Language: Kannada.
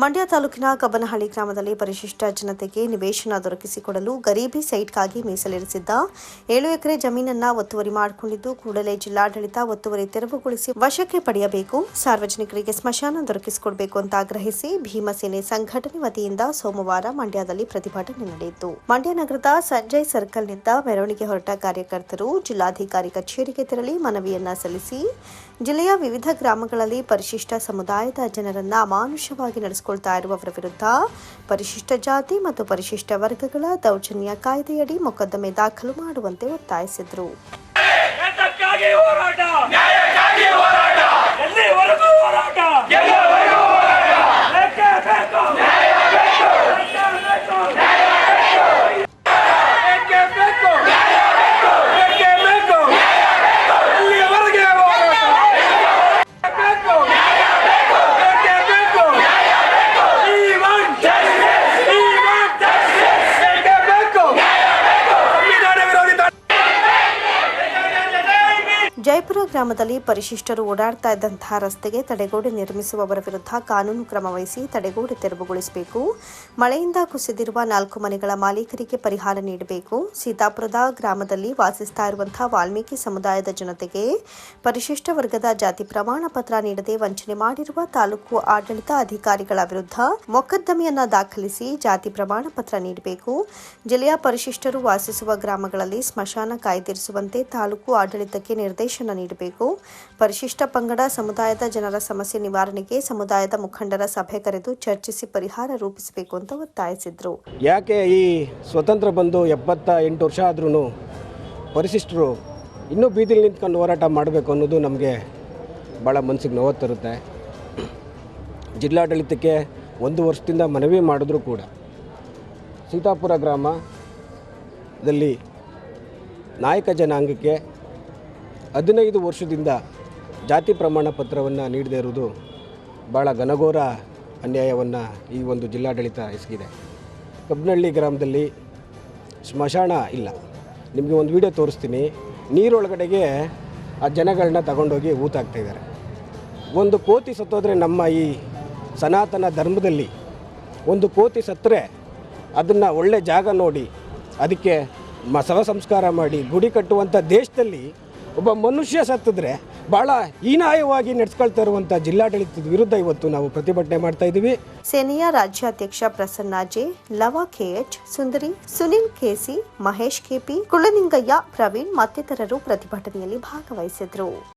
ಮಂಡ್ಯ ತಾಲೂಕಿನ ಕಬ್ಬನಹಳ್ಳಿ ಗ್ರಾಮದಲ್ಲಿ ಪರಿಶಿಷ್ಟ ಜನತೆಗೆ ನಿವೇಶನ ದೊರಕಿಸಿಕೊಡಲು ಗರೀಬಿ ಸೈಟ್ಗಾಗಿ ಮೀಸಲಿರಿಸಿದ್ದ ಏಳು ಎಕರೆ ಜಮೀನನ್ನ ಒತ್ತುವರಿ ಮಾಡಿಕೊಂಡಿದ್ದು, ಕೂಡಲೇ ಜಿಲ್ಲಾಡಳಿತ ಒತ್ತುವರಿ ತೆರವುಗೊಳಿಸಿ ವಶಕ್ಕೆ ಪಡೆಯಬೇಕು, ಸಾರ್ವಜನಿಕರಿಗೆ ಸ್ಮಶಾನ ದೊರಕಿಸಿಕೊಡಬೇಕು ಅಂತ ಆಗ್ರಹಿಸಿ ಭೀಮಸೇನೆ ಸಂಘಟನೆ ವತಿಯಿಂದ ಸೋಮವಾರ ಮಂಡ್ಯದಲ್ಲಿ ಪ್ರತಿಭಟನೆ ನಡೆಯಿತು. ಮಂಡ್ಯ ನಗರದ ಸಂಜಯ್ ಸರ್ಕಲ್ನಿಂದ ಮೆರವಣಿಗೆ ಹೊರಟ ಕಾರ್ಯಕರ್ತರು ಜಿಲ್ಲಾಧಿಕಾರಿ ಕಚೇರಿಗೆ ತೆರಳಿ ಮನವಿಯನ್ನ ಸಲ್ಲಿಸಿ, ಜಿಲ್ಲೆಯ ವಿವಿಧ ಗ್ರಾಮಗಳಲ್ಲಿ ಪರಿಶಿಷ್ಟ ಸಮುದಾಯದ ಜನರನ್ನ ಅಮಾನುಷವಾಗಿ ನಡೆಸಿಕೊಳ್ತಾ ಇರುವವರ ವಿರುದ್ಧ ಪರಿಶಿಷ್ಟ ಜಾತಿ ಮತ್ತು ಪರಿಶಿಷ್ಟ ವರ್ಗಗಳ ದೌರ್ಜನ್ಯ ಕಾಯ್ದೆಯಡಿ ಮೊಕದ್ದಮೆ ದಾಖಲು ಮಾಡುವಂತೆ ಒತ್ತಾಯಿಸಿದರು. ಹೋರಾಟ! ಜಯಪುರ ಗ್ರಾಮದಲ್ಲಿ ಪರಿಶಿಷ್ಟರು ಓಡಾಡ್ತಾ ಇದ್ದಂತಹ ರಸ್ತೆಗೆ ತಡೆಗೋಡೆ ನಿರ್ಮಿಸುವವರ ವಿರುದ್ಧ ಕಾನೂನು ಕ್ರಮ ವಹಿಸಿ ತಡೆಗೋಡೆ ತೆರವುಗೊಳಿಸಬೇಕು. ಮಳೆಯಿಂದ ಕುಸಿದಿರುವ ನಾಲ್ಕು ಮನೆಗಳ ಮಾಲೀಕರಿಗೆ ಪರಿಹಾರ ನೀಡಬೇಕು. ಸೀತಾಪುರದ ಗ್ರಾಮದಲ್ಲಿ ವಾಸಿಸ್ತಾ ಇರುವಂತಹ ವಾಲ್ಮೀಕಿ ಸಮುದಾಯದ ಜನತೆಗೆ ಪರಿಶಿಷ್ಟ ವರ್ಗದ ಜಾತಿ ಪ್ರಮಾಣ ಪತ್ರ ನೀಡದೆ ವಂಚನೆ ಮಾಡಿರುವ ತಾಲೂಕು ಆಡಳಿತ ಅಧಿಕಾರಿಗಳ ವಿರುದ್ಧ ಮೊಕದ್ದಮೆಯನ್ನ ದಾಖಲಿಸಿ ಜಾತಿ ಪ್ರಮಾಣ ಪತ್ರ ನೀಡಬೇಕು. ಜಿಲ್ಲೆಯ ಪರಿಶಿಷ್ಟರು ವಾಸಿಸುವ ಗ್ರಾಮಗಳಲ್ಲಿ ಸ್ಮಶಾನ ಕಾಯ್ದಿರಿಸುವಂತೆ ತಾಲೂಕು ಆಡಳಿತಕ್ಕೆ ನಿರ್ದೇಶನ ನೀಡಬೇಕು. ಪರಿಶಿಷ್ಟ ಪಂಗಡ ಸಮುದಾಯದ ಜನರ ಸಮಸ್ಯೆ ನಿವಾರಣೆಗೆ ಸಮುದಾಯದ ಮುಖಂಡರ ಸಭೆ ಕರೆದು ಚರ್ಚಿಸಿ ಪರಿಹಾರ ರೂಪಿಸಬೇಕು ಅಂತ ಒತ್ತಾಯಿಸಿದರು. ಯಾಕೆ ಈ ಸ್ವತಂತ್ರ ಬಂದು ಎಪ್ಪತ್ತ ಎಂಟು ವರ್ಷ ಆದ್ರೂ ಪರಿಶಿಷ್ಟರು ಇನ್ನೂ ಬೀದಿಲಿ ನಿಂತ್ಕೊಂಡು ಹೋರಾಟ ಮಾಡಬೇಕು ಅನ್ನೋದು ನಮಗೆ ಭಾಳ ಮನಸ್ಸಿಗೆ ನೋವು ತರುತ್ತೆ. ಜಿಲ್ಲಾಡಳಿತಕ್ಕೆ ಒಂದು ವರ್ಷದಿಂದ ಮನವಿ ಮಾಡಿದ್ರೂ ಕೂಡ. ಸೀತಾಪುರ ಗ್ರಾಮದಲ್ಲಿ ನಾಯಕ ಜನಾಂಗಕ್ಕೆ ಹದಿನೈದು ವರ್ಷದಿಂದ ಜಾತಿ ಪ್ರಮಾಣ ಪತ್ರವನ್ನು ನೀಡದೇ ಇರುವುದು ಭಾಳ ಘನಘೋರ ಅನ್ಯಾಯವನ್ನು ಈ ಒಂದು ಜಿಲ್ಲಾಡಳಿತ ಎಸಗಿದೆ. ಕಬ್ಬನಹಳ್ಳಿ ಗ್ರಾಮದಲ್ಲಿ ಸ್ಮಶಾನ ಇಲ್ಲ. ನಿಮಗೆ ಒಂದು ವಿಡಿಯೋ ತೋರಿಸ್ತೀನಿ. ನೀರೊಳಗಡೆಗೆ ಆ ಜನಗಳನ್ನ ತಗೊಂಡೋಗಿ ಊತಾಗ್ತಾಯಿದ್ದಾರೆ ಒಂದು ಕೋತಿ ಸತ್ತೋದ್ರೆ ನಮ್ಮ ಈ ಸನಾತನ ಧರ್ಮದಲ್ಲಿ ಒಂದು ಕೋತಿ ಸತ್ತರೆ ಅದನ್ನು ಒಳ್ಳೆ ಜಾಗ ನೋಡಿ, ಅದಕ್ಕೆ ಮ ಸಂಸ್ಕಾರ ಮಾಡಿ, ಗುಡಿ ಕಟ್ಟುವಂಥ ದೇಶದಲ್ಲಿ ಒಬ್ಬ ಮನುಷ್ಯ ಸತ್ತಿದ್ರೆ ಬಹಳ ಹೀನಾಯವಾಗಿ ನಡೆಸ್ಕೊಳ್ತಾ ಇರುವಂತಹ ಜಿಲ್ಲಾಡಳಿತದ ವಿರುದ್ಧ ಇವತ್ತು ನಾವು ಪ್ರತಿಭಟನೆ ಮಾಡ್ತಾ ಇದ್ದೀವಿ. ಸೇನೆಯ ರಾಜ್ಯಾಧ್ಯಕ್ಷ Prasanna J, Lava K H Sundari, Sunil K C Mahesh K P Kulalingaiah, Praveen ಮತ್ತಿತರರು ಪ್ರತಿಭಟನೆಯಲ್ಲಿ ಭಾಗವಹಿಸಿದ್ರು.